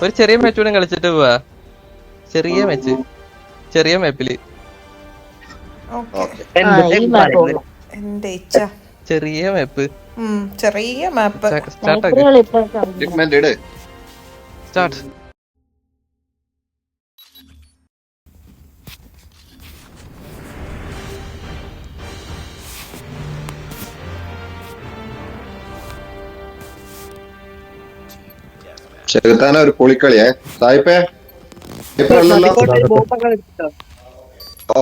ഒരു ചെറിയ മാച്ച് കൂടെ കളിച്ചിട്ട് പോവാ. ചെറിയ മാച്ച് ചെറിയ മാപ്പിൽ ചെറിയ മാപ്പ് ചെറിയ മാപ്പ് സ്റ്റാർട്ട്. സ്റ്റാർട്ട് ചെറുത്താന ഒരു പൊളിക്കളിയേ. സായിപ്പേ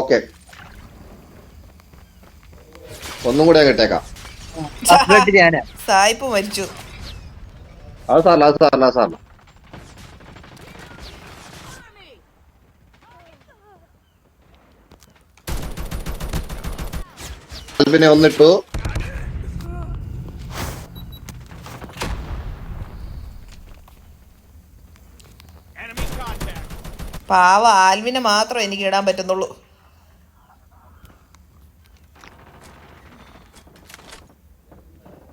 ഓക്കെ. ഒന്നും കൂടെ കിട്ടേക്കാം സായിപ്പ് മരിച്ചു. അത് സാറില്ല അത് സാറില്ല അത് സാറില്ല പിന്നെ ഒന്നിട്ടു. പാവ ആൽവിനെ മാത്രം എനിക്ക് ഇടാൻ പറ്റുന്നുള്ളൂ.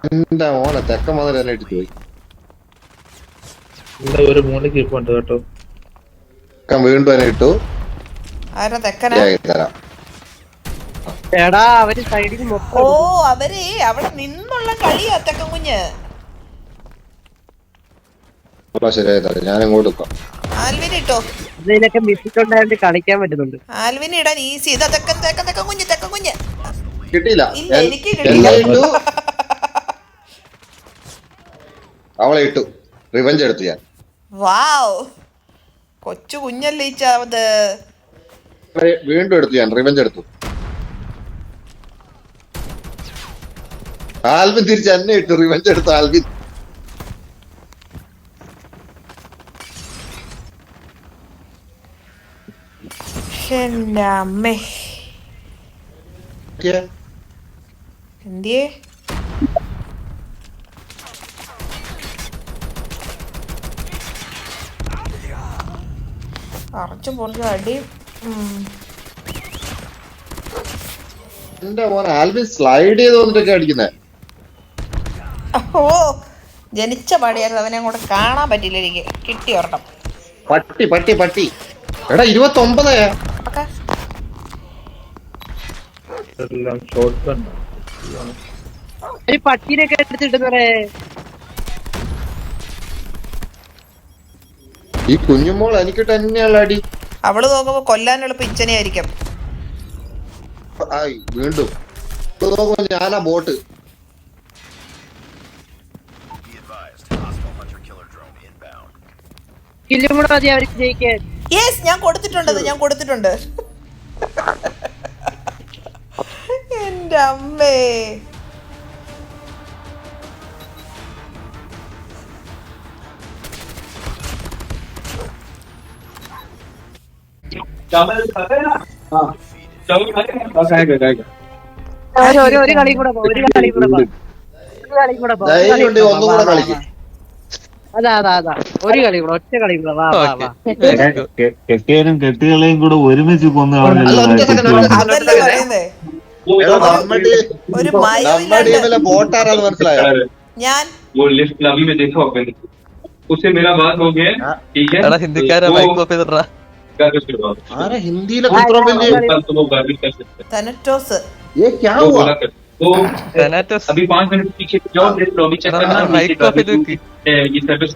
എന്താ മോനെ തെക്ക മുതൽ ഇട്ടിട്ട് പോയി? ഒരു മൂലയ്ക്ക് ഇരിപ്പുണ്ട് കേട്ടോ. തെക്കൻ വീണ്ടും തന്നെ ഇട്ടു. ആരാ തെക്കന? ശരിയാക്കി തരാം. എടാ അവർ സൈഡിൽ ഓ മൊത്തം അവർ അവിടെ നിന്നുള്ള കളിയാ തെക്കൻ കുഞ്ഞ്. അപ്പൊ ശരിയായി തരാം. ഞാൻ ഇങ്ങോട്ട് ആൽവിന് ഇട്ടോ? ഇതിലൊക്കെ മിസ്സിട്ടുണ്ടായോണ്ട് കളിക്കാൻ പറ്റുന്നുണ്ട്. ആൽവിന് ഇടാൻ ഈസി ഇതാ തെക്കൻ തെക്കൻ തെക്കൻ കുഞ്ഞ് തെക്കൻ കുഞ്ഞ്. കിട്ടിയില്ല. ഇല്ല, എനിക്ക് കിട്ടില്ല ഇട്ടു. അവളെ ഇട്ടു. റിവഞ്ച് എടുത്തു ഞാൻ. വാവ്. കൊച്ചു കുഞ്ഞല്ലേ ഈ ചാവത് വീണ്ടും എടുത്തു ഞാൻ. റിവഞ്ച് എടുത്തു. ആൽവിൻ തിരിച്ച് എന്നെ ഇട്ടു. റിവഞ്ച് എടുത്തു ആൽവിൻ. എന്റെ അമ്മേ എന്തിയേ അറച്ചു പൊറിച്ചും അടി. എന്റെ മോനെ ആൽവിൻ സ്ലൈഡ് ചെയ്ത് വന്നിട്ടൊക്കെ അടിക്കുന്നേ? ഓ ജനിച്ച പാടിയായിരുന്നു. അവനെ കൂടെ കാണാൻ പറ്റില്ല എനിക്ക്. കിട്ടി ഒരെണ്ണം. പട്ടി പട്ടി പട്ടി. എടാ ഇരുപത്തി ഒമ്പതേ ഓക്കെ എല്ലാം ഷോർട്ട് ഗൺ ഒരു പട്ടീനൊക്കെ എടുത്തിട്ടുന്നേ ഈ കുഞ്ഞുമോൾ എനിക്ക് തന്നെയുള്ള അടി അവൾ നോക്കുമ്പോ കൊല്ലാൻ എളുപ്പം ആയിരിക്കും ആയി വീണ്ടും. ഇത് നോക്കുമ്പോ ഞാനാ ബോട്ട്. കില്ലും കൂടെ മതി അവർക്ക് ജയിക്കാൻ. യെസ് ഞാൻ കൊടുത്തിട്ടുണ്ട് ഞാൻ കൊടുത്തിട്ടുണ്ട്. എന്റെ അമ്മേ. ഒരു കളി കൂടെ പോ ഒരു കളി കൂടെ പോ. ഒരു കളി കൂടെ പോ ഒരു കളി ധൈര്യം ഉണ്ടെങ്കിൽ കൂടെ ഒന്നും പോ. കൂടെ വാ, വാ, കളിക്കും വാ. അതാ അതാ അതാ. ഒരു കളി കൂടെ ഒറ്റ കളി കൂടെ വാ വാ വാ. ഓക്കെ കെട്ടിയനും കെട്ടുകളെയും കൂടെ ഒരുമിച്ച് കൊന്നു അല്ല, ഒറ്റ second, ഒറ്റ second. അതല്ല പറയുന്നേ എടാ, നമ്മുടെ ഒരു നമ്മുടെ മയമില്ലാണ്ട് ടീമിലെ ബോട്ടാരാന്ന് മനസ്സിലായോ ഞാൻ वो लिस्ट अभी मैं देखा होगा उससे मेरा बात हो गया हाँ। ठीक है എടാ ഹിന്ദിക്കാരെ वो മൈക്ക് കോപ്പി ചെയ്തിട്ടാ गार्बेज करवाओ ആരാ ഹിന്ദിയിലെ ഇത്ര വലിയ कल तो वो गार्बेज कर सकते हैं തനറ്റോസ് ये क्या वो हुआ बोला कर तो സെനാറ്റോസ് अभी पाँच मिनट पीछे जाओ लॉबी चेक ना, करना ना, नीचे माइक कॉपी garbage देखी। ए, ये सर्विस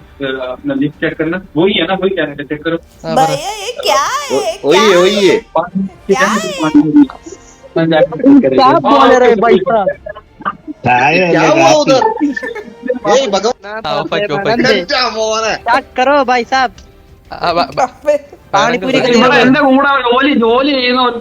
अपना लिस्ट चेक करना वही है ना वही क्या है चेक करो ആ, പറ. भैया ये क्या है ഒയ്യേ क्या ഒയ്യേ पाँच मिनट क्या ठीक है, है? पाँच मिनट transaction check करेंगे। क्या बोल हाँ, रहे तो भाई कोई साहब? क्या हुआ उधर ഏയ് ഭഗവാൻ ആ, ഓഫാക്കി, ഓഫാക്കി. എന്റെ മോനെ क्या करो भाई साहब ആ, ബ- ബ- അമ്മേ. പാനിപ്പൂരി വേറെ ഇവിടെ കളി. എന്റെ കൂടെ ജോലി ജോലി ചെയ്യുന്ന ഒരു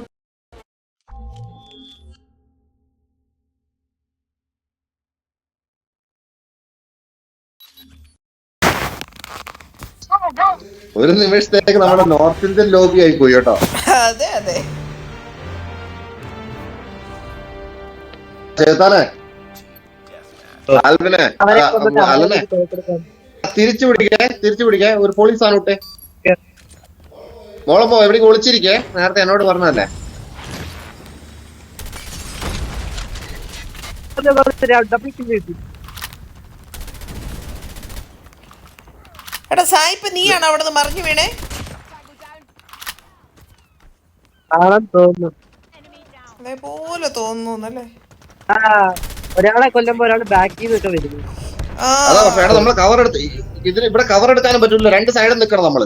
ഒരു നിമിഷത്തേക്ക് നമ്മുടെ നോർത്ത് ഇന്ത്യൻ ലോബി ആയി പോയി കേട്ടോ അതെ അതെ ചേത്താനെ? ആൽവിനെ ആൽവിനെ. തിരിച്ചു പിടിക്കേ തിരിച്ചു പിടിക്കേ. ഒരു പോലീസ് ആണ് വിട്ടെ മോളപ്പോ എവിടെ ഒളിച്ചിരിക്കേ. നേരത്തെ എന്നോട് കിട്ടി എടാ സായിപ്പ് നീയാണോ അവിടെ നിന്ന് മറിഞ്ഞു വീണേ? ആണെന്ന് തോന്നുന്നു. അതേപോലെ തോന്നുന്നു അല്ലേ? ഒരാളെ കൊല്ലുമ്പോ ഒരാൾ ബാക്ക് ചെയ്തൊക്കെ വരുന്നു അതാ എടാ നമ്മൾ കവർ എടുത്ത് ഇതിന് ഇവിടെ കവർ എടുക്കാനും പറ്റില്ല രണ്ട് സൈഡിൽ നിൽക്കണം നമ്മൾ.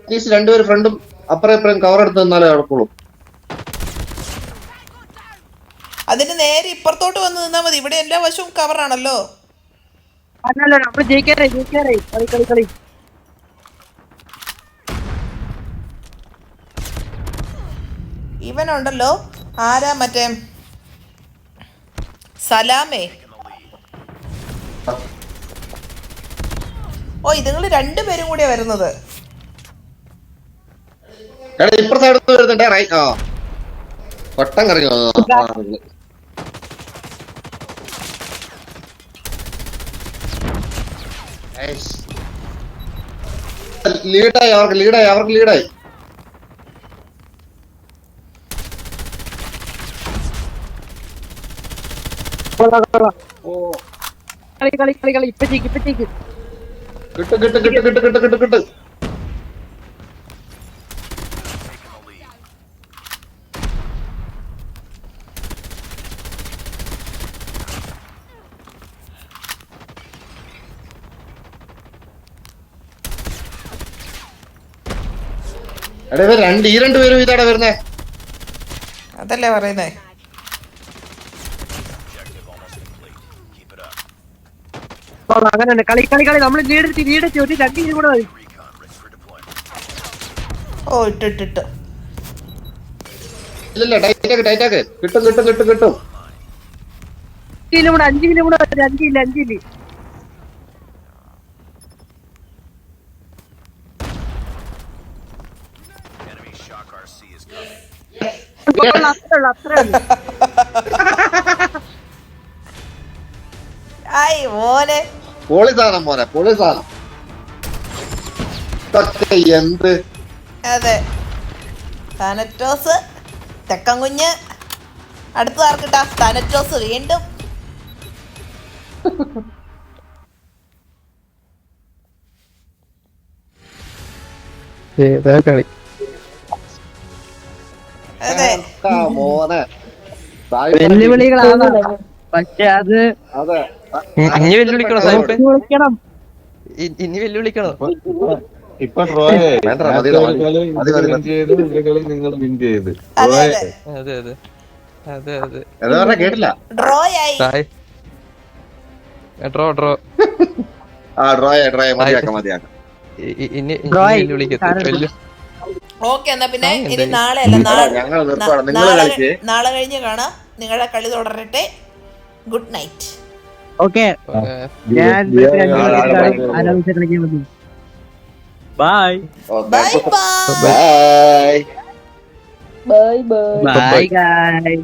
അറ്റ്ലീസ്റ്റ് രണ്ടുപേരും ഫ്രണ്ടും അപ്പുറം ഇപ്പുറം കവർ എടുത്ത് നിന്നാലേ നടക്കുള്ളൂ. അതിന് നേരെ ഇപ്പുറത്തോട്ട് വന്ന് നിന്നാ മതി ഇവിടെ എല്ലാ വശവും കവറാണല്ലോ അല്ലല്ല നമ്മൾ ജയിക്കാറായി ജയിക്കാറായി കളി കളി കളി. ഇവനുണ്ടല്ലോ ആരാ മറ്റേ? സലാമേ. ഓ ഇതുങ്ങൾ രണ്ടുപേരും കൂടിയാ വരുന്നത്. വട്ടം. ലീഡായി അവർക്ക് ലീഡായി അവർക്ക് ലീഡായി കളി കളി കളി കളി. ഇപ്പൊ ജയിക്കും ഇപ്പൊ ജയിക്കും. കിട്ട് കിട്ട് കിട്ട് കിട്ട് കിട്ട് കിട്ട് കിട്ട്. എടാ ഇവർ രണ്ട് ഈ രണ്ട് പേരും ഇതാടാ വരുന്നേ. അതല്ലേ പറയുന്നേ? അങ്ങനെ തന്നെ കളി കളി കളി. നമ്മൾ ലീഡെത്തി ലീഡെത്തി ഒരു രണ്ട് ഇതിനും കൂടെ മതി. ഓ ഇട്ട് ഇട്ട് ഇട്ട്. ഇല്ലല്ല ടൈറ്റാക്ക് ടൈറ്റാക്ക് കിട്ടും കിട്ടും കിട്ടും കിട്ടും. ഇതിലും കൂടെ അഞ്ച് കിലും കൂടെ മതി. അഞ്ചില്ല അഞ്ചില്ല അത്രേ ഉള്ളു അത്രേ ഉള്ളു ആയി മോനെ. പൊളി സാധനം മോനെ പൊളി സാധനം. ഇതൊക്കെ എന്ത്? അതെ. താനറ്റോസ് തെക്കൻ കുഞ്ഞ് അടുത്ത ആർക്കിട്ടാ? താനറ്റോസ് വീണ്ടും. ഏതാ കളി. അതെ. ആ മോനെ. വെല്ലുവിളികളാണ് പക്ഷെ അത് അതെ. ഇനി വെല്ലുവിളിക്കണോ സാഹിബ് വിളിക്കണം ഇനി വെല്ലുവിളിക്കണോ? ഇപ്പൊ നിങ്ങൾ വിൻ ചെയ്ത്. അതെ അതെ. അതെ അതെ. കേട്ടില്ല. Draw draw draw. ആ ഡ്രോയ ഡ്രോയ മതിയാക്കാം മതിയാക്കാം. ഇ- ഇ- ഇനി ഓക്കെ എന്നാ പിന്നെ ഇനി നാളെ അല്ല നാളെ ഞങ്ങൾ നിർത്തുവാണ്. നിങ്ങൾ നാളെ നാളെ കഴിഞ്ഞ് കാണാം. നിങ്ങളുടെ കളി തുടരട്ടെ. Good night. ഓക്കെ ഏ, ഞാൻ ദിയ, രണ്ട് ആ, ആ, കളി ആ, ആ. ആലോചിച്ച് കളിക്കാൻ മതി bye bye bye bye bye ഗായ്